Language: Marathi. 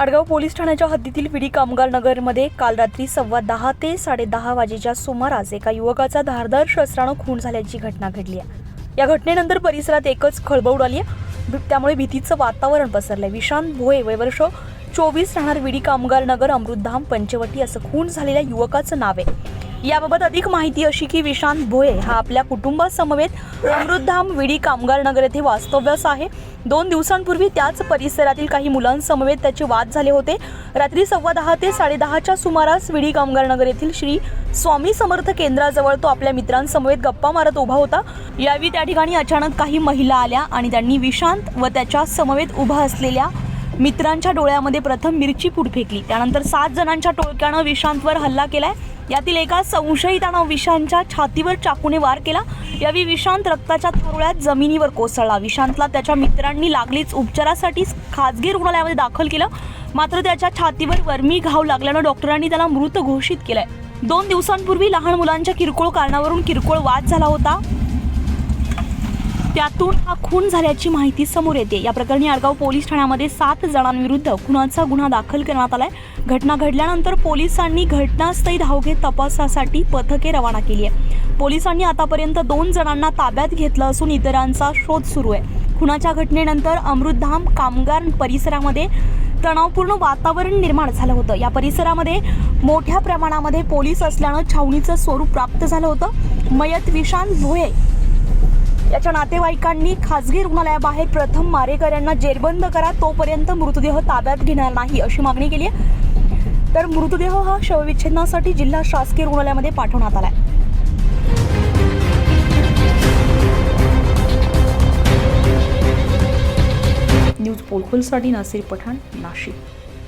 आडगाव पोलीस ठाण्याच्या हद्दीतील विडी कामगार नगरमध्ये काल रात्री सव्वा दहा ते साडेदहा वाजेच्या सुमारास एका युवकाचा धारदार शस्त्रानं खून झाल्याची घटना घडली आहे. या घटनेनंतर परिसरात एकच खळबळ उडाली आहे. त्यामुळे भीतीचं वातावरण पसरलंय. विशांत भोये वयवर्ष चोवीस राहणार विडी कामगार नगर अमृतधाम पंचवटी असं खून झालेल्या युवकाचं नाव आहे. याबाबत अधिक माहिती अशी की विशांत भोये हा आपल्या कुटुंबासमवेत अमृतधाम विडी कामगार नगर येथे वास्तव्यास आहे. दोन दिवसांपूर्वी त्याच परिसरातील काही मुलांसमवेत त्याचे वाद झाले होते. रात्री सव्वा दहा ते साडेदहाच्या सुमारास विडी कामगार नगर येथील श्री स्वामी समर्थ केंद्राजवळ तो आपल्या मित्रांसमवेत गप्पा मारत उभा होता. यावेळी त्या ठिकाणी अचानक काही महिला आल्या आणि त्यांनी विशांत व त्याच्या समवेत उभा असलेल्या मित्रांच्या डोळ्यामध्ये प्रथम मिरची पूड फेकली. त्यानंतर सात जणांच्या टोळक्यानं विशांतवर हल्ला केलाय. यातील एका संशयितानं विशांतच्या छातीवर चाकूने वार केला. यावेळी विशांत रक्ताच्या थारोळ्यात जमिनीवर कोसळला. विशांतला त्याच्या मित्रांनी लागलीच उपचारासाठी खाजगी रुग्णालयामध्ये दाखल केलं. मात्र त्याच्या छातीवर वर्मी घाव लागल्यानं डॉक्टरांनी त्याला मृत घोषित केलाय. दोन दिवसांपूर्वी लहान मुलांच्या किरकोळ कारणावरून किरकोळ वाद झाला होता. त्यातून हा खून झाल्याची माहिती समोर येते. या प्रकरणी आडगाव पोलीस ठाण्यामध्ये सात जणांविरुद्ध खुनाचा गुन्हा दाखल करण्यात आलाय. घटना घडल्यानंतर पोलिसांनी घटनास्थळी धाव घेत तपासासाठी पथके रवाना केली आहे पोलिसांनी आतापर्यंत दोन जणांना ताब्यात घेतलं असून इतरांचा शोध सुरू आहे. खुनाच्या घटनेनंतर अमृतधाम कामगार परिसरामध्ये तणावपूर्ण वातावरण निर्माण झालं होतं. या परिसरामध्ये मोठ्या प्रमाणामध्ये पोलीस असल्यानं छावणीचं स्वरूप प्राप्त झालं होतं. मयत विशांत भोये याच्या नातेवाईकांनी खासगी रुग्णालयाबाहेर प्रथम मारेकऱ्यांना जेरबंद करा तोपर्यंत मृतदेह ताब्यात घेणार नाही अशी मागणी केली आहे. तर मृतदेह हा शवविच्छेदनासाठी जिल्हा शासकीय रुग्णालयामध्ये पाठवण्यात आलाय. न्यूज पोलखोलसाठी नासिर पठाण नाशिक.